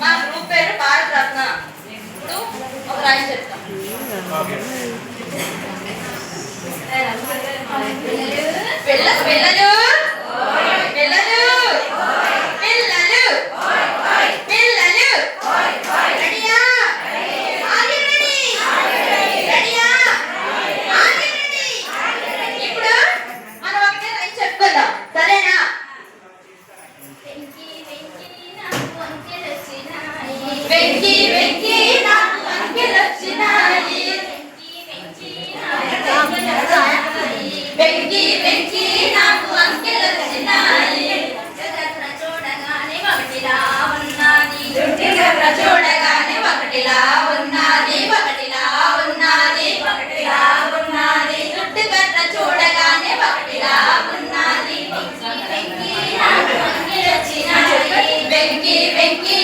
మా గ్రూప్ పేరు భారత రత్న ఇప్పుడు ఒక రాయి చెప్తాం పిల్లలు పిల్లలు Venky, Venky.